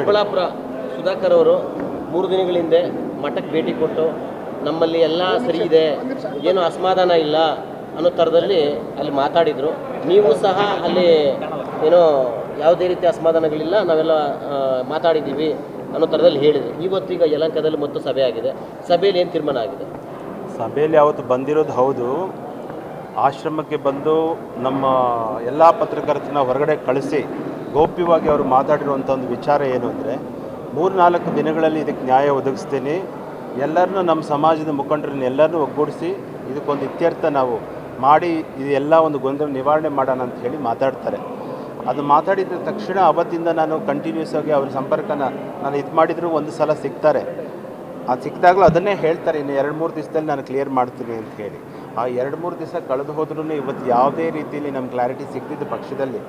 ಚಿಕ್ಕಬಳ್ಳಾಪುರ ಸುಧಾಕರ್ ಅವರು ಮೂರು ದಿನಗಳ ಹಿಂದೆ ಮಠಕ್ಕೆ ಭೇಟಿ ಕೊಟ್ಟು ನಮ್ಮಲ್ಲಿ ಎಲ್ಲ ಸರಿ ಇದೆ, ಏನು ಅಸಮಾಧಾನ ಇಲ್ಲ ಅನ್ನೋ ಥರದಲ್ಲಿ ಅಲ್ಲಿ ಮಾತಾಡಿದರು. ನೀವು ಸಹ ಅಲ್ಲಿ ಏನೋ ಯಾವುದೇ ರೀತಿ ಅಸಮಾಧಾನಗಳಿಲ್ಲ, ನಾವೆಲ್ಲ ಮಾತಾಡಿದ್ದೀವಿ ಅನ್ನೋ ಥರದಲ್ಲಿ ಹೇಳಿದರು. ಇವತ್ತೀಗ ಯಲಂಕದಲ್ಲಿ ಮತ್ತು ಸಭೆ ಆಗಿದೆ. ಸಭೆಯಲ್ಲಿ ಏನು ತೀರ್ಮಾನ ಆಗಿದೆ? ಸಭೆಯಲ್ಲಿ ಅವತ್ತು ಬಂದಿರೋದು ಹೌದು. ಆಶ್ರಮಕ್ಕೆ ಬಂದು ನಮ್ಮ ಎಲ್ಲ ಪತ್ರಕರ್ತನ ಹೊರಗಡೆ ಕಳಿಸಿ ಗೌಪ್ಯವಾಗಿ ಅವರು ಮಾತಾಡಿರುವಂಥ ಒಂದು ವಿಚಾರ ಏನು ಅಂದರೆ ಮೂರು ನಾಲ್ಕು ದಿನಗಳಲ್ಲಿ ಇದಕ್ಕೆ ನ್ಯಾಯ ಒದಗಿಸ್ತೀನಿ. ಎಲ್ಲರನ್ನೂ ನಮ್ಮ ಸಮಾಜದ ಮುಖಂಡರನ್ನ ಎಲ್ಲರನ್ನೂ ಒಗ್ಗೂಡಿಸಿ ಇದಕ್ಕೊಂದು ಇತ್ಯರ್ಥ ನಾವು ಮಾಡಿ ಇದೆಲ್ಲ ಒಂದು ಗೊಂದಲ ನಿವಾರಣೆ ಮಾಡೋಣ ಅಂತ ಹೇಳಿ ಮಾತಾಡ್ತಾರೆ. ಅದು ಮಾತಾಡಿದ ತಕ್ಷಣ ಅವತ್ತಿಂದ ನಾನು ಕಂಟಿನ್ಯೂಸ್ ಆಗಿ ಅವ್ರ ಸಂಪರ್ಕನ ನಾನು ಇದು ಮಾಡಿದರೂ ಒಂದು ಸಲ ಸಿಗ್ತಾರೆ. ಅದು ಸಿಕ್ಕಿದಾಗಲೂ ಅದನ್ನೇ ಹೇಳ್ತಾರೆ, ಇನ್ನು ಎರಡು ಮೂರು ದಿವಸದಲ್ಲಿ ನಾನು ಕ್ಲಿಯರ್ ಮಾಡ್ತೀನಿ ಅಂತ ಹೇಳಿ. ಆ ಎರಡು ಮೂರು ದಿವಸ ಕಳೆದು ಹೋದ್ರೂ ಇವತ್ತು ಯಾವುದೇ ರೀತಿಯಲ್ಲಿ ನಮ್ಮ ಕ್ಲಾರಿಟಿ ಸಿಗದಿದ್ದ ಪಕ್ಷದಲ್ಲಿ.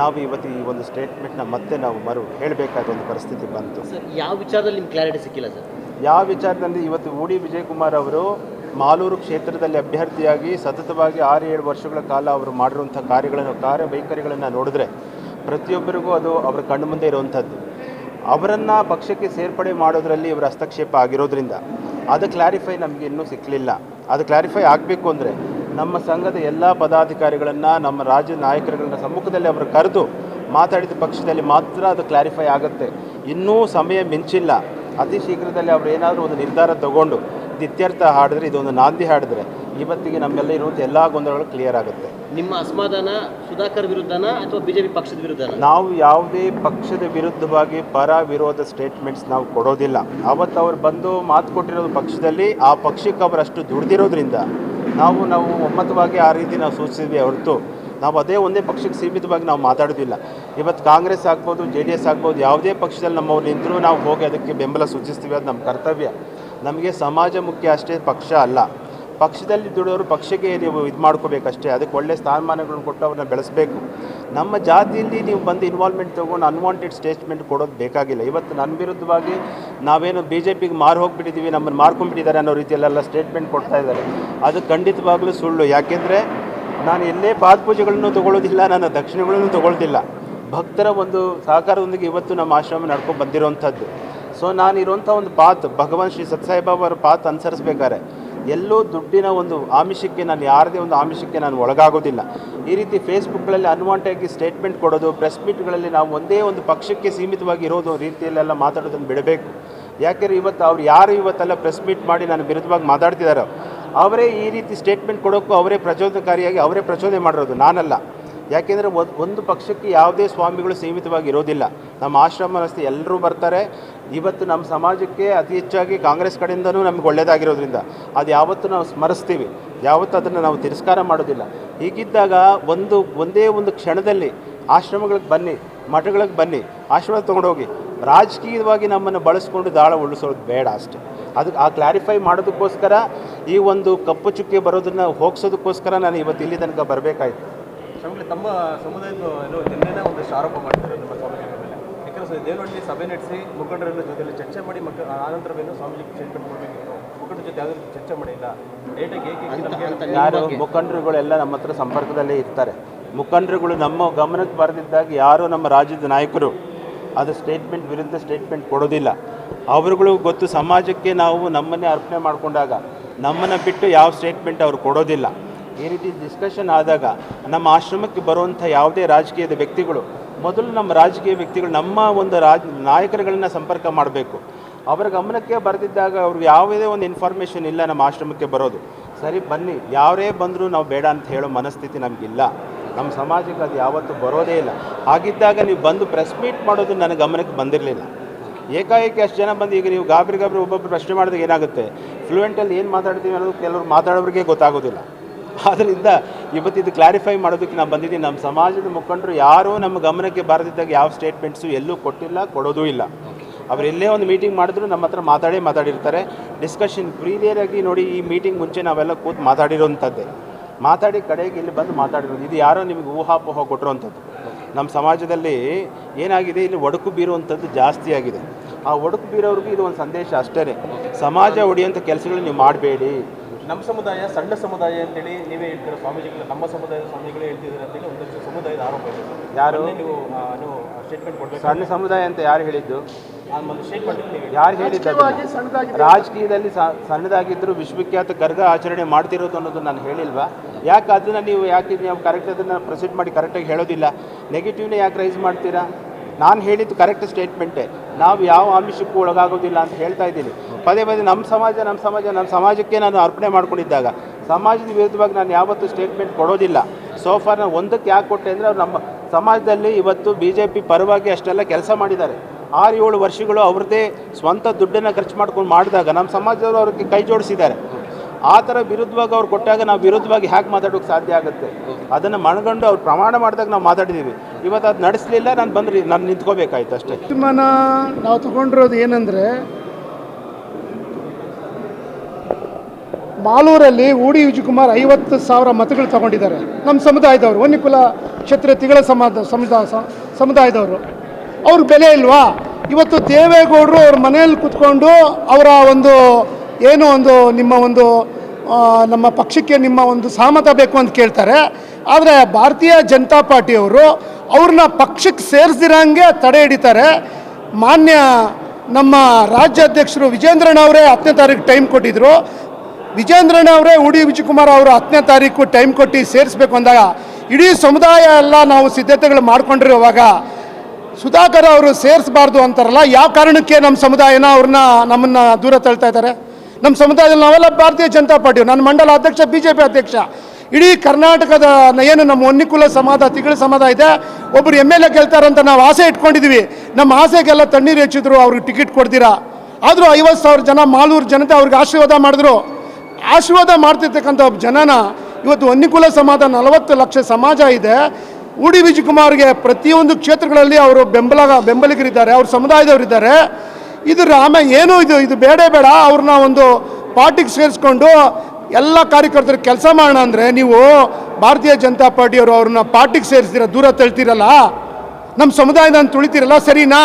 ನಾವು ಇವತ್ತು ಈ ಒಂದು ಸ್ಟೇಟ್ಮೆಂಟ್ನ ಮತ್ತೆ ನಾವು ಮರು ಹೇಳಬೇಕಾದ ಒಂದು ಪರಿಸ್ಥಿತಿ ಬಂತು. ಸರ್ ಯಾವ ವಿಚಾರದಲ್ಲಿ ನಿಮ್ಗೆ ಕ್ಲಾರಿಟಿ ಸಿಕ್ಕಿಲ್ಲ ಸರ್? ಯಾವ ವಿಚಾರದಲ್ಲಿ ಇವತ್ತು ಉಡಿ ವಿಜಯಕುಮಾರ್ ಅವರು ಮಾಲೂರು ಕ್ಷೇತ್ರದಲ್ಲಿ ಅಭ್ಯರ್ಥಿಯಾಗಿ ಸತತವಾಗಿ ಆರು ಏಳು ವರ್ಷಗಳ ಕಾಲ ಅವರು ಮಾಡಿರುವಂಥ ಕಾರ್ಯಗಳನ್ನು ಕಾರ್ಯ ವೈಖರಿಗಳನ್ನು ನೋಡಿದ್ರೆ ಪ್ರತಿಯೊಬ್ಬರಿಗೂ ಅದು ಅವರ ಕಣ್ಣು ಮುಂದೆ ಇರುವಂಥದ್ದು. ಅವರನ್ನು ಪಕ್ಷಕ್ಕೆ ಸೇರ್ಪಡೆ ಮಾಡೋದರಲ್ಲಿ ಇವರ ಹಸ್ತಕ್ಷೇಪ ಆಗಿರೋದ್ರಿಂದ ಅದು ಕ್ಲಾರಿಫೈ ನಮಗೆ ಇನ್ನೂ ಸಿಕ್ಕಲಿಲ್ಲ ಅದು ಕ್ಲಾರಿಫೈ ಆಗಬೇಕು ಅಂದರೆ ನಮ್ಮ ಸಂಘದ ಎಲ್ಲ ಪದಾಧಿಕಾರಿಗಳನ್ನು ನಮ್ಮ ರಾಜ್ಯ ನಾಯಕರುಗಳನ್ನ ಸಮ್ಮುಖದಲ್ಲಿ ಅವರು ಕರೆದು ಮಾತಾಡಿದ ಪಕ್ಷದಲ್ಲಿ ಮಾತ್ರ ಅದು ಕ್ಲಾರಿಫೈ ಆಗುತ್ತೆ. ಇನ್ನೂ ಸಮಯ ಮಿಂಚಿಲ್ಲ. ಅತಿ ಶೀಘ್ರದಲ್ಲಿ ಅವರು ಏನಾದರೂ ಒಂದು ನಿರ್ಧಾರ ತಗೊಂಡು ಇತ್ಯರ್ಥ ಹಾಡಿದ್ರೆ ಇದೊಂದು ನಾಂದಿ ಹಾಡಿದ್ರೆ ಇವತ್ತಿಗೆ ನಮ್ಮೆಲ್ಲ ಇರುವಂಥ ಎಲ್ಲ ಗೊಂದಲಗಳು ಕ್ಲಿಯರ್ ಆಗುತ್ತೆ. ನಿಮ್ಮ ಅಸಮಾಧಾನ ಸುಧಾಕರ್ ವಿರುದ್ಧನ ಅಥವಾ ಬಿಜೆಪಿ ಪಕ್ಷದ ವಿರುದ್ಧ ನಾವು ಯಾವುದೇ ಪಕ್ಷದ ವಿರುದ್ಧವಾಗಿ ಪರ ವಿರೋಧ ಸ್ಟೇಟ್ಮೆಂಟ್ಸ್ ನಾವು ಕೊಡೋದಿಲ್ಲ. ಅವತ್ತು ಅವ್ರು ಬಂದು ಮಾತು ಕೊಟ್ಟಿರೋದು ಪಕ್ಷದಲ್ಲಿ ಆ ಪಕ್ಷಕ್ಕೆ ಅವರಷ್ಟು ದುಡ್ದಿರೋದ್ರಿಂದ ನಾವು ನಾವು ಒಮ್ಮತವಾಗಿ ಆ ರೀತಿ ನಾವು ಸೂಚಿಸಿದ್ವಿ ಹೊರತು ನಾವು ಅದೇ ಒಂದೇ ಪಕ್ಷಕ್ಕೆ ಸೀಮಿತವಾಗಿ ನಾವು ಮಾತಾಡೋದಿಲ್ಲ. ಇವತ್ತು ಕಾಂಗ್ರೆಸ್ ಆಗ್ಬೋದು, ಜೆ ಡಿ ಎಸ್ ಆಗ್ಬೋದು, ಯಾವುದೇ ಪಕ್ಷದಲ್ಲಿ ನಮ್ಮವ್ರು ನಿಂತರೂ ನಾವು ಹೋಗಿ ಅದಕ್ಕೆ ಬೆಂಬಲ ಸೂಚಿಸ್ತೀವಿ ಅದು ನಮ್ಮ ಕರ್ತವ್ಯ. ನಮಗೆ ಸಮಾಜ ಮುಖ್ಯ ಅಷ್ಟೇ, ಪಕ್ಷ ಅಲ್ಲ. ಪಕ್ಷದಲ್ಲಿ ದುಡಿಯೋರು ಪಕ್ಷಕ್ಕೆ ನೀವು ಇದು ಮಾಡ್ಕೋಬೇಕಷ್ಟೇ. ಅದಕ್ಕೆ ಒಳ್ಳೆ ಸ್ಥಾನಮಾನಗಳನ್ನು ಕೊಟ್ಟು ಅವ್ರನ್ನ ಬೆಳೆಸಬೇಕು. ನಮ್ಮ ಜಾತಿಯಲ್ಲಿ ನೀವು ಬಂದು ಇನ್ವಾಲ್ವ್ಮೆಂಟ್ ತೊಗೊಂಡು ಅನ್ವಾಂಟೆಡ್ ಸ್ಟೇಟ್ಮೆಂಟ್ ಕೊಡೋದು ಬೇಕಾಗಿಲ್ಲ. ಇವತ್ತು ನನ್ನ ವಿರುದ್ಧವಾಗಿ ನಾವೇನು ಬಿ ಜೆ ಪಿಗೆ ಮಾರು ಹೋಗಿಬಿಟ್ಟಿದ್ದೀವಿ ನಮ್ಮನ್ನು ಮಾರ್ಕೊಂಡ್ಬಿಟ್ಟಿದ್ದಾರೆ ಅನ್ನೋ ರೀತಿಯಲ್ಲೆಲ್ಲ ಸ್ಟೇಟ್ಮೆಂಟ್ ಕೊಡ್ತಾ ಇದ್ದಾರೆ. ಅದು ಖಂಡಿತವಾಗ್ಲೂ ಸುಳ್ಳು. ಯಾಕೆಂದರೆ ನಾನು ಎಲ್ಲೇ ಪಾದಪೂಜೆಗಳನ್ನು ತೊಗೊಳ್ಳೋದಿಲ್ಲ, ನನ್ನ ದಕ್ಷಿಣಗಳನ್ನು ತೊಗೊಳ್ಳೋದಿಲ್ಲ. ಭಕ್ತರ ಒಂದು ಸಹಕಾರದೊಂದಿಗೆ ಇವತ್ತು ನಮ್ಮ ಆಶ್ರಮ ನಡ್ಕೊಂಡು ಬಂದಿರುವಂಥದ್ದು ಸೊ ನಾನು ಇರುವಂಥ ಒಂದು ಪಾತ್, ಭಗವಾನ್ ಶ್ರೀ ಸತ್ಯಸಾಯಿಬಾಬಾ ಅವರ ಪಾತ್ ಅನುಸರಿಸ್ಬೇಕಾದ್ರೆ. ಎಲ್ಲೂ ದುಡ್ಡಿನ ಒಂದು ಆಮಿಷಕ್ಕೆ ನಾನು ಯಾರದೇ ಒಂದು ಆಮಿಷಕ್ಕೆ ನಾನು ಒಳಗಾಗೋದಿಲ್ಲ. ಈ ರೀತಿ ಫೇಸ್ಬುಕ್ಗಳಲ್ಲಿ ಅನ್ವಾಂಟಾಗಿ ಸ್ಟೇಟ್ಮೆಂಟ್ ಕೊಡೋದು ಪ್ರೆಸ್ ಮೀಟ್ಗಳಲ್ಲಿ ನಾವು ಒಂದೇ ಒಂದು ಪಕ್ಷಕ್ಕೆ ಸೀಮಿತವಾಗಿ ಇರೋದು ರೀತಿಯಲ್ಲೆಲ್ಲ ಮಾತಾಡೋದನ್ನು ಬಿಡಬೇಕು. ಯಾಕೆಂದರೆ ಇವತ್ತು ಅವ್ರು ಯಾರು ಇವತ್ತೆಲ್ಲ ಪ್ರೆಸ್ ಮೀಟ್ ಮಾಡಿ ನಾನು ವಿರುದ್ಧವಾಗಿ ಮಾತಾಡ್ತಿದ್ದಾರೋ ಅವರೇ ಈ ರೀತಿ ಸ್ಟೇಟ್ಮೆಂಟ್ ಕೊಡೋಕ್ಕೂ ಅವರೇ ಪ್ರಚೋದನಕಾರಿಯಾಗಿ ಅವರೇ ಪ್ರಚೋದನೆ ಮಾಡಿರೋದು ನಾನಲ್ಲ. ಯಾಕೆಂದರೆ ಒಂದು ಪಕ್ಷಕ್ಕೆ ಯಾವುದೇ ಸ್ವಾಮಿಗಳು ಸೀಮಿತವಾಗಿ ಇರೋದಿಲ್ಲ. ನಮ್ಮ ಆಶ್ರಮ ರಸ್ತೆ ಎಲ್ಲರೂ ಬರ್ತಾರೆ ಇವತ್ತು ನಮ್ಮ ಸಮಾಜಕ್ಕೆ ಅತಿ ಹೆಚ್ಚಾಗಿ ಕಾಂಗ್ರೆಸ್ ಕಡೆಯಿಂದನೂ ನಮ್ಗೆ ಒಳ್ಳೆಯದಾಗಿರೋದ್ರಿಂದ ಅದು ಯಾವತ್ತೂ ನಾವು ಸ್ಮರಿಸ್ತೀವಿ, ಯಾವತ್ತೂ ಅದನ್ನು ನಾವು ತಿರಸ್ಕಾರ ಮಾಡೋದಿಲ್ಲ. ಹೀಗಿದ್ದಾಗ ಒಂದು, ಒಂದೇ ಒಂದು ಕ್ಷಣದಲ್ಲಿ ಆಶ್ರಮಗಳಿಗೆ ಬನ್ನಿ, ಮಠಗಳಿಗೆ ಬನ್ನಿ, ಆಶ್ರಮ ತೊಗೊಂಡೋಗಿ ರಾಜಕೀಯವಾಗಿ ನಮ್ಮನ್ನು ಬಳಸ್ಕೊಂಡು ದಾಳ ಉಳಿಸೋದು ಬೇಡ ಅಷ್ಟೇ. ಅದಕ್ಕೆ ಆ ಕ್ಲಾರಿಫೈ ಮಾಡೋದಕ್ಕೋಸ್ಕರ ಈ ಒಂದು ಕಪ್ಪು ಚುಕ್ಕೆ ಬರೋದನ್ನು ಹೋಗ್ಸೋದಕ್ಕೋಸ್ಕರ ನಾನು ಇವತ್ತು ಇಲ್ಲಿ ತನಕ ಬರಬೇಕಾಯಿತು. ತಮ್ಮ ಸಮುದಾಯದ ಒಂದಷ್ಟು ಆರೋಪ ಮಾಡ್ತಾರೆ. ದೇವನಹಳ್ಳಿ ಸಭೆ ನಡೆಸಿ ಮುಖಂಡರೆಲ್ಲ ಜೊತೆಯಲ್ಲಿ ಚರ್ಚೆ ಮಾಡಿ ಮಕ್ಕ ಆನಂತರವೇನು ಸ್ವಾಮೀಜಿಗೆ ಸ್ಟೇಟ್ಮೆಂಟ್ ಕೊಡಬೇಕಿತ್ತು ಮುಖಂಡರ ಜೊತೆ ಯಾವುದೇ ರೀತಿ ಚರ್ಚೆ ಮಾಡಿಲ್ಲ. ಯಾರು ಮುಖಂಡರುಗಳೆಲ್ಲ ನಮ್ಮ ಹತ್ರ ಸಂಪರ್ಕದಲ್ಲೇ ಇರ್ತಾರೆ. ಮುಖಂಡರುಗಳು ನಮ್ಮ ಗಮನಕ್ಕೆ ಬರೆದಿದ್ದಾಗ ಯಾರು ನಮ್ಮ ರಾಜ್ಯದ ನಾಯಕರು ಅದು ಸ್ಟೇಟ್ಮೆಂಟ್ ವಿರುದ್ಧ ಸ್ಟೇಟ್ಮೆಂಟ್ ಕೊಡೋದಿಲ್ಲ. ಅವರುಗಳು ಗೊತ್ತು ಸಮಾಜಕ್ಕೆ ನಾವು ನಮ್ಮನ್ನೇ ಅರ್ಪಣೆ ಮಾಡಿಕೊಂಡಾಗ ನಮ್ಮನ್ನು ಬಿಟ್ಟು ಯಾವ ಸ್ಟೇಟ್ಮೆಂಟ್ ಅವರು ಕೊಡೋದಿಲ್ಲ. ಈ ರೀತಿ ಡಿಸ್ಕಷನ್ ಆದಾಗ ನಮ್ಮ ಆಶ್ರಮಕ್ಕೆ ಬರುವಂಥ ಯಾವುದೇ ರಾಜಕೀಯದ ವ್ಯಕ್ತಿಗಳು ಮೊದಲು ನಮ್ಮ ರಾಜಕೀಯ ವ್ಯಕ್ತಿಗಳು ನಮ್ಮ ಒಂದು ರಾಜ ನಾಯಕರುಗಳನ್ನ ಸಂಪರ್ಕ ಮಾಡಬೇಕು. ಅವರ ಗಮನಕ್ಕೆ ಬರೆದಿದ್ದಾಗ ಅವ್ರಿಗೆ ಯಾವುದೇ ಒಂದು ಇನ್ಫಾರ್ಮೇಷನ್ ಇಲ್ಲ ನಮ್ಮ ಆಶ್ರಮಕ್ಕೆ ಬರೋದು. ಸರಿ, ಬನ್ನಿ. ಯಾರೇ ಬಂದರೂ ನಾವು ಬೇಡ ಅಂತ ಹೇಳೋ ಮನಸ್ಥಿತಿ ನಮಗಿಲ್ಲ. ನಮ್ಮ ಸಮಾಜಕ್ಕೆ ಅದು ಯಾವತ್ತೂ ಬರೋದೇ ಇಲ್ಲ. ಹಾಗಿದ್ದಾಗ ನೀವು ಬಂದು ಪ್ರೆಸ್ ಮೀಟ್ ಮಾಡೋದು ನನ್ನ ಗಮನಕ್ಕೆ ಬಂದಿರಲಿಲ್ಲ. ಏಕಾಏಕಿ ಅಷ್ಟು ಜನ ಬಂದು ಈಗ ನೀವು ಗಾಬರಿ ಗಾಬರಿ ಒಬ್ಬೊಬ್ಬರು ಪ್ರಶ್ನೆ ಮಾಡಿದಾಗ ಏನಾಗುತ್ತೆ? ಫ್ಲೂಯೆಂಟಲ್ಲಿ ಏನು ಮಾತಾಡ್ತೀವಿ ಅನ್ನೋದು ಕೆಲವರು ಮಾತಾಡೋರಿಗೆ ಗೊತ್ತಾಗೋದಿಲ್ಲ. ಆದ್ದರಿಂದ ಇವತ್ತು ಇದು ಕ್ಲಾರಿಫೈ ಮಾಡೋದಕ್ಕೆ ನಾನು ಬಂದಿದ್ದೀನಿ. ನಮ್ಮ ಸಮಾಜದ ಮುಖಂಡರು ಯಾರೂ ನಮ್ಮ ಗಮನಕ್ಕೆ ಬಾರದಿದ್ದಾಗ ಯಾವ ಸ್ಟೇಟ್ಮೆಂಟ್ಸು ಎಲ್ಲೂ ಕೊಟ್ಟಿಲ್ಲ, ಕೊಡೋದೂ ಇಲ್ಲ. ಅವ್ರು ಎಲ್ಲೇ ಒಂದು ಮೀಟಿಂಗ್ ಮಾಡಿದ್ರು ನಮ್ಮ ಹತ್ರ ಮಾತಾಡೇ ಮಾತಾಡಿರ್ತಾರೆ. ಡಿಸ್ಕಷನ್ ಪ್ರೀಲಿಯರಾಗಿ ನೋಡಿ ಈ ಮೀಟಿಂಗ್ ಮುಂಚೆ ನಾವೆಲ್ಲ ಕೂತು ಮಾತಾಡಿರೋಂಥದ್ದೇ. ಮಾತಾಡಿ ಕಡೆಗೆ ಇಲ್ಲಿ ಬಂದು ಮಾತಾಡಿರೋದು. ಇದು ಯಾರೋ ನಿಮಗೆ ಊಹಾಪೋಹ ಕೊಟ್ಟಿರೋಂಥದ್ದು ನಮ್ಮ ಸಮಾಜದಲ್ಲಿ ಏನಾಗಿದೆ? ಇಲ್ಲಿ ಒಡಕು ಬೀರುವಂಥದ್ದು ಜಾಸ್ತಿ ಆಗಿದೆ. ಆ ಒಡಕು ಬೀರೋರಿಗೂ ಇದು ಒಂದು ಸಂದೇಶ ಅಷ್ಟೇ ಸಮಾಜ ಒಡೆಯುವಂಥ ಕೆಲಸಗಳು ನೀವು ಮಾಡಬೇಡಿ. ನಮ್ಮ ಸಮುದಾಯ ಸಣ್ಣ ಸಮುದಾಯ ಅಂತೇಳಿ ನೀವೇ ಹೇಳ್ತೀರ ಸ್ವಾಮೀಜಿಗಳು ನಮ್ಮ ಸಮುದಾಯದ ಸ್ವಾಮಿಗಳೇ ಹೇಳ್ತಿದ್ದಾರೆ ಅಂತೇಳಿ ಒಂದಷ್ಟು ಸಮುದಾಯದ ಆರೋಪ ಇದೆ. ಯಾರು? ನೀವು ನೀವು ಸ್ಟೇಟ್ಮೆಂಟ್ ಕೊಡಬೇಕು. ಸಣ್ಣ ಸಮುದಾಯ ಅಂತ ಯಾರು ಹೇಳಿದ್ದು? ಒಂದು ಸ್ಟೇಟ್ಮೆಂಟ್ ನೀವು ಯಾರು ಹೇಳಿದ್ದು? ರಾಜಕೀಯದಲ್ಲಿ ಸಣ್ಣದಾಗಿದ್ದರೂ ವಿಶ್ವವಿಖ್ಯಾತ ಗರ್ಗ ಆಚರಣೆ ಮಾಡ್ತಿರೋದು ಅನ್ನೋದು ನಾನು ಹೇಳಿಲ್ವಾ? ಯಾಕೆ ಅದನ್ನು ನೀವು ಯಾಕೆ ನೀವು ಕರೆಕ್ಟ್ ಅದನ್ನು ಪ್ರೊಸೀಡ್ ಮಾಡಿ ಕರೆಕ್ಟಾಗಿ ಹೇಳೋದಿಲ್ಲ? ನೆಗೆಟಿವ್ನೇ ಯಾಕೆ ರೈಸ್ ಮಾಡ್ತೀರಾ? ನಾನು ಹೇಳಿದ್ದು ಕರೆಕ್ಟ್ ಸ್ಟೇಟ್ಮೆಂಟೇ ನಾವು ಯಾವ ಆಮಿಷಕ್ಕೂ ಒಳಗಾಗೋದಿಲ್ಲ ಅಂತ ಹೇಳ್ತಾ ಇದ್ದೀನಿ. ಪದೇ ಪದೇ ನಮ್ಮ ಸಮಾಜ ನಮ್ಮ ಸಮಾಜ, ನಮ್ಮ ಸಮಾಜಕ್ಕೆ ನಾನು ಅರ್ಪಣೆ ಮಾಡ್ಕೊಂಡಿದ್ದಾಗ ಸಮಾಜದ ವಿರುದ್ಧವಾಗಿ ನಾನು ಯಾವತ್ತೂ ಸ್ಟೇಟ್ಮೆಂಟ್ ಕೊಡೋದಿಲ್ಲ. ಸೋಫಾರ್ ನಾನು ಒಂದಕ್ಕೆ ಯಾಕೆ ಕೊಟ್ಟೆ ಅಂದರೆ ಅವ್ರು ನಮ್ಮ ಸಮಾಜದಲ್ಲಿ ಇವತ್ತು ಬಿ ಜೆ ಪಿ ಪರವಾಗಿ ಅಷ್ಟೆಲ್ಲ ಕೆಲಸ ಮಾಡಿದ್ದಾರೆ. ಆರು ಏಳು ವರ್ಷಗಳು ಅವ್ರದ್ದೇ ಸ್ವಂತ ದುಡ್ಡನ್ನು ಖರ್ಚು ಮಾಡ್ಕೊಂಡು ಮಾಡಿದಾಗ ನಮ್ಮ ಸಮಾಜದವರು ಅವ್ರಿಗೆ ಕೈ ಜೋಡಿಸಿದ್ದಾರೆ. ಆ ಥರ ವಿರುದ್ಧವಾಗಿ ಅವ್ರು ಕೊಟ್ಟಾಗ ನಾವು ವಿರುದ್ಧವಾಗಿ ಹೇಗೆ ಮಾತಾಡೋಕ್ಕೆ ಸಾಧ್ಯ ಆಗುತ್ತೆ. ಅದನ್ನು ಮಣ್ಗಂಡು ಅವ್ರು ಪ್ರಮಾಣ ಮಾಡಿದಾಗ ನಾವು ಮಾತಾಡಿದ್ದೀವಿ. ಇವತ್ತು ಅದು ನಡೆಸಲಿಲ್ಲ, ನಾನು ಬಂದ್ರಿ, ನಾನು ನಿಂತ್ಕೋಬೇಕಾಯ್ತು ಅಷ್ಟೇ. ತೀರ್ಮಾನ ನಾವು ತಗೊಂಡಿರೋದು ಏನಂದರೆ ಮಾಲೂರಲ್ಲಿ ಊಡಿ ವಿಜಯಕುಮಾರ್ ಐವತ್ತು ಸಾವಿರ ಮತಗಳು ತಗೊಂಡಿದ್ದಾರೆ. ನಮ್ಮ ಸಮುದಾಯದವರು ವನ್ಯಕುಲ ಕ್ಷೇತ್ರ ತಿಗಳ ಸಮಾಜ ಸಮುದಾಯ ಸಮುದಾಯದವರು. ಅವ್ರ ಬೆಲೆ ಇಲ್ವಾ? ಇವತ್ತು ದೇವೇಗೌಡರು ಅವ್ರ ಮನೆಯಲ್ಲಿ ಕುತ್ಕೊಂಡು ಅವರ ಒಂದು ಏನು ಒಂದು ನಿಮ್ಮ ಒಂದು ನಮ್ಮ ಪಕ್ಷಕ್ಕೆ ನಿಮ್ಮ ಒಂದು ಸಹಮತ ಬೇಕು ಅಂತ ಕೇಳ್ತಾರೆ. ಆದರೆ ಭಾರತೀಯ ಜನತಾ ಪಾರ್ಟಿಯವರು ಅವ್ರನ್ನ ಪಕ್ಷಕ್ಕೆ ಸೇರಿಸ್ದಿರಂಗೆ ತಡೆ ಹಿಡಿತಾರೆ. ಮಾನ್ಯ ನಮ್ಮ ರಾಜ್ಯಾಧ್ಯಕ್ಷರು ವಿಜೇಂದ್ರನವರೇ ಹತ್ತನೇ ತಾರೀಕು ಟೈಮ್ ಕೊಟ್ಟಿದ್ರು. ವಿಜೇಂದ್ರಣ್ಣ ಅವರೇ, ಉಡಿ ವಿಜಯಕುಮಾರ್ ಅವರು ಹತ್ತನೇ ತಾರೀಕು ಟೈಮ್ ಕೊಟ್ಟು ಸೇರಿಸ್ಬೇಕು ಅಂದಾಗ ಇಡೀ ಸಮುದಾಯ ಎಲ್ಲ ನಾವು ಸಿದ್ಧತೆಗಳು ಮಾಡ್ಕೊಂಡಿರುವಾಗ ಸುಧಾಕರ್ ಅವರು ಸೇರಿಸಬಾರ್ದು ಅಂತಾರಲ್ಲ, ಯಾವ ಕಾರಣಕ್ಕೆ ನಮ್ಮ ಸಮುದಾಯನ ಅವ್ರನ್ನ ನಮ್ಮನ್ನ ದೂರ ತಳ್ತಾ ಇದ್ದಾರೆ? ನಮ್ಮ ಸಮುದಾಯದಲ್ಲಿ ನಾವೆಲ್ಲ ಭಾರತೀಯ ಜನತಾ ಪಾರ್ಟಿ ನನ್ನ ಮಂಡಲ ಅಧ್ಯಕ್ಷ ಬಿ ಜೆ ಪಿ ಅಧ್ಯಕ್ಷ. ಇಡೀ ಕರ್ನಾಟಕದ ಏನು ನಮ್ಮ ಒನ್ನಿಕುಲ ಸಮಾಜ ತಿಗಳ ಸಮಾಜ ಇದೆ ಒಬ್ಬರು ಎಂ ಎಲ್ ಎ ಗೆಲ್ತಾರಂತ ನಾವು ಆಸೆ ಇಟ್ಕೊಂಡಿದ್ದೀವಿ ನಮ್ಮ ಆಸೆಗೆಲ್ಲ ತಣ್ಣೀರು ಹೆಚ್ಚಿದ್ರು, ಅವ್ರಿಗೆ ಟಿಕೆಟ್ ಕೊಡ್ತೀರಾ? ಆದರೂ ಐವತ್ತು ಸಾವಿರ ಜನ ಮಾಲೂರು ಜನತೆ ಅವ್ರಿಗೆ ಆಶೀರ್ವಾದ ಮಾಡಿದ್ರು. ಆಶೀರ್ವಾದ ಮಾಡ್ತಿರ್ತಕ್ಕಂಥ ಜನನ ಇವತ್ತು ಒನ್ನಿಕುಲ ಸಮಾಜ ನಲವತ್ತು ಲಕ್ಷ ಸಮಾಜ ಇದೆ. ಉಡಿ ವಿಜಯಕುಮಾರ್ಗೆ ಪ್ರತಿಯೊಂದು ಕ್ಷೇತ್ರಗಳಲ್ಲಿ ಅವರು ಬೆಂಬಲ ಬೆಂಬಲಿಗರಿದ್ದಾರೆ, ಅವ್ರ ಸಮುದಾಯದವರಿದ್ದಾರೆ. ಇದು ರಾಮ, ಏನು ಇದು? ಇದು ಬೇಡ ಬೇಡ. ಅವ್ರನ್ನ ಒಂದು ಪಾರ್ಟಿಗೆ ಸೇರಿಸ್ಕೊಂಡು ಎಲ್ಲ ಕಾರ್ಯಕರ್ತರು ಕೆಲಸ ಮಾಡೋಣ ಅಂದರೆ ನೀವು ಭಾರತೀಯ ಜನತಾ ಪಾರ್ಟಿಯವರು ಅವ್ರನ್ನ ಪಾರ್ಟಿಗೆ ಸೇರಿಸ್ತೀರ? ದೂರ ತಳ್ತೀರಲ್ಲ? ನಮ್ಮ ಸಮುದಾಯದ ತುಳಿತೀರಲ್ಲ? ಸರಿನಾ?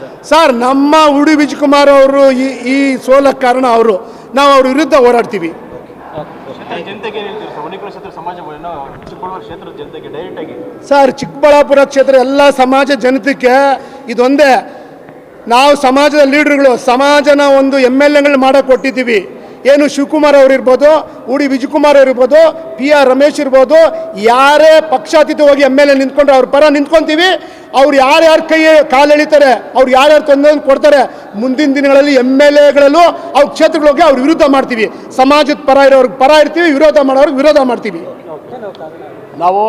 ಸರ್? ಸರ್ ನಮ್ಮ ಉಡಿ ವಿಜಯಕುಮಾರ್ ಅವರು ಈ ಈ ಸೋಲಕ್ಕೆ ಕಾರಣ ಅವರು. ನಾವು ಅವ್ರ ವಿರುದ್ಧ ಹೋರಾಡ್ತೀವಿ. ಸರ್ ಚಿಕ್ಕಬಳ್ಳಾಪುರ ಕ್ಷೇತ್ರ ಎಲ್ಲ ಸಮಾಜ ಜನತೆಗೆ ಇದೊಂದೇ. ನಾವು ಸಮಾಜದ ಲೀಡರ್ಗಳು ಸಮಾಜನ ಒಂದು ಎಂ ಎಲ್ ಎಗಳು ಮಾಡಕ್ಕೆ ಕೊಟ್ಟಿದ್ದೀವಿ. ಏನು ಶಿವಕುಮಾರ್ ಅವರು ಇರ್ಬೋದು ಉಡಿ ವಿಜಯಕುಮಾರ್ ಅವರು ಇರ್ಬೋದು ಪಿ ಆರ್ ರಮೇಶ್ ಇರ್ಬೋದು, ಯಾರೇ ಪಕ್ಷಾತೀತವಾಗಿ ಎಂ ಎಲ್ ಎ ನಿಂತ್ಕೊಂಡ್ರೆ ಅವ್ರ ಪರ ನಿಂತ್ಕೊಂತೀವಿ. ಅವ್ರು ಯಾರ್ಯಾರ ಕೈ ಕಾಲು ಎಳಿತಾರೆ, ಅವ್ರು ಯಾರ್ಯಾರು ತೊಂದರೆ ಕೊಡ್ತಾರೆ, ಮುಂದಿನ ದಿನಗಳಲ್ಲಿ ಎಂ ಎಲ್ ಎಗಳಲ್ಲೂ ಅವ್ರ ಕ್ಷೇತ್ರಗಳಿಗೆ ಅವ್ರ ವಿರುದ್ಧ ಮಾಡ್ತೀವಿ. ಸಮಾಜದ ಪರ ಇರೋರ್ಗೆ ಪರ ಇರ್ತೀವಿ, ವಿರೋಧ ಮಾಡೋರ್ಗೆ ವಿರೋಧ ಮಾಡ್ತೀವಿ. ನಾವು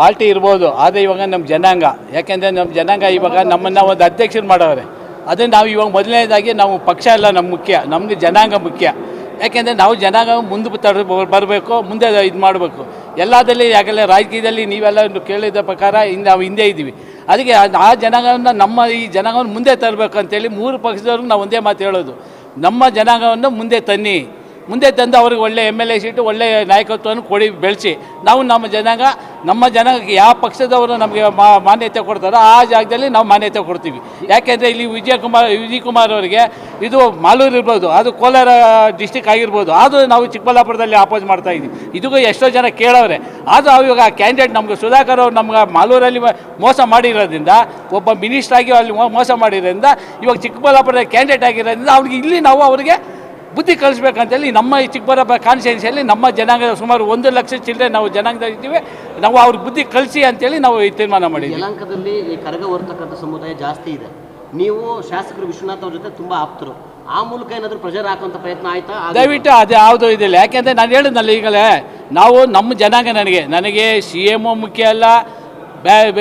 ಪಾರ್ಟಿ ಇರ್ಬೋದು, ಆದರೆ ಇವಾಗ ನಮ್ಮ ಜನಾಂಗ, ಯಾಕೆಂದರೆ ನಮ್ಮ ಜನಾಂಗ ಇವಾಗ ನಮ್ಮನ್ನು ಒಂದು ಅಧ್ಯಕ್ಷರು ಮಾಡವ್ರೆ ಅದೇ ನಾವು ಇವಾಗ ಮೊದಲನೇದಾಗಿ ನಾವು ಪಕ್ಷ ಎಲ್ಲ ನಮ್ಮ ಮುಖ್ಯ ನಮಗೆ ಜನಾಂಗ ಮುಖ್ಯ. ಯಾಕೆಂದರೆ ನಾವು ಜನಾಂಗ ಮುಂದೆ ತಡ ಬರಬೇಕು, ಮುಂದೆ ಇದು ಮಾಡಬೇಕು. ಎಲ್ಲದಲ್ಲಿ ಯಾಕೆಲ್ಲ ರಾಜಕೀಯದಲ್ಲಿ ನೀವೆಲ್ಲ ಕೇಳಿದ ಪ್ರಕಾರ ಹಿಂದೆ ನಾವು ಹಿಂದೆ ಇದ್ದೀವಿ. ಅದಕ್ಕೆ ಆ- ಆ ಜನಾಂಗವನ್ನು ನಮ್ಮ ಈ ಜನಾಂಗವನ್ನು ಮುಂದೆ ತರಬೇಕು ಅಂತೇಳಿ ಮೂರು ಪಕ್ಷದವ್ರಿಗೆ ನಾವು ಒಂದೇ ಮಾತು ಹೇಳೋದು. ನಮ್ಮ ಜನಾಂಗವನ್ನು ಮುಂದೆ ತನ್ನಿ. ಮುಂದೆ ತಂದು ಅವ್ರಿಗೆ ಒಳ್ಳೆ ಎಂ ಎಲ್ ಎ ಸೀಟು, ಒಳ್ಳೆ ನಾಯಕತ್ವವನ್ನು ಕೊಡಿ, ಬೆಳೆಸಿ. ನಾವು ನಮ್ಮ ಜನಾಂಗ, ನಮ್ಮ ಜನಾಂಗಕ್ಕೆ ಯಾವ ಪಕ್ಷದವರು ನಮಗೆ ಮಾನ್ಯತೆ ಕೊಡ್ತಾರೋ ಆ ಜಾಗದಲ್ಲಿ ನಾವು ಮಾನ್ಯತೆ ಕೊಡ್ತೀವಿ. ಯಾಕೆಂದರೆ ಇಲ್ಲಿ ವಿಜಯಕುಮಾರ್ ವಿಜಯಕುಮಾರ್ ಅವರಿಗೆ ಇದು ಮಾಲೂರು ಇರ್ಬೋದು, ಅದು ಕೋಲಾರ ಡಿಸ್ಟಿಕ್ ಆಗಿರ್ಬೋದು. ಅದು ನಾವು ಚಿಕ್ಕಬಳ್ಳಾಪುರದಲ್ಲಿ ಅಪೋಸ್ ಮಾಡ್ತಾ ಇದ್ದೀವಿ. ಇದಕ್ಕೂ ಎಷ್ಟೋ ಜನ ಕೇಳವ್ರೆ. ಆದರೂ ಇವಾಗ ಕ್ಯಾಂಡಿಡೇಟ್ ನಮಗೆ ಸುಧಾಕರ್ ಅವರು ನಮ್ಗೆ ಮಾಲೂರಲ್ಲಿ ಮೋಸ ಮಾಡಿರೋದ್ರಿಂದ, ಒಬ್ಬ ಮಿನಿಸ್ಟ್ರಾಗಿ ಅಲ್ಲಿ ಮೋಸ ಮಾಡಿರೋದ್ರಿಂದ, ಇವಾಗ ಚಿಕ್ಕಬಳ್ಳಾಪುರದ ಕ್ಯಾಂಡಿಡೇಟ್ ಆಗಿರೋದ್ರಿಂದ, ಅವ್ರಿಗೆ ಇಲ್ಲಿ ನಾವು ಅವರಿಗೆ ಬುದ್ಧಿ ಕಲಿಸ್ಬೇಕಂತೇಳಿ ನಮ್ಮ ಈ ಚಿಕ್ಕಬಳ್ಳಾಪುರ ಕಾನ್ಸ್ಟಿಟ್ಯೂನ್ಸಿಯಲ್ಲಿ ನಮ್ಮ ಜನಾಂಗದ ಸುಮಾರು ಒಂದು ಲಕ್ಷ ಚಿಲ್ಲರೆ ನಾವು ಜನಾಂಗದಲ್ಲಿ ಇದ್ದೀವಿ ನಾವು ಅವ್ರಿಗೆ ಬುದ್ಧಿ ಕಲಿಸಿ ಅಂತೇಳಿ ನಾವು ಈ ತೀರ್ಮಾನ ಮಾಡಿದ್ವಿ ಜನಾಂಗದಲ್ಲಿ ಈ ಕರಗ ಹೊರತಕ್ಕಂಥ ಸಮುದಾಯ ಜಾಸ್ತಿ ಇದೆ. ನೀವು ಶಾಸಕರು ವಿಶ್ವನಾಥ್ ಅವ್ರ ಜೊತೆ ತುಂಬಾ ಆಪ್ತರು. ಆ ಮೂಲಕ ಏನಾದರೂ ಪ್ರೆಷರ್ ಹಾಕುವಂಥ ಪ್ರಯತ್ನ ಆಯ್ತಾ? ದಯವಿಟ್ಟು ಅದು ಯಾವುದೂ ಇದಿಲ್ಲ. ಯಾಕೆಂದರೆ ನಾನು ಹೇಳಿದ್ನಲ್ಲ ಈಗಲೇ. ನಾವು ನಮ್ಮ ಜನಾಂಗ ನನಗೆ. ನನಗೆ ಸಿ ಎಂ ಮುಖ್ಯ ಅಲ್ಲ ಬೇ-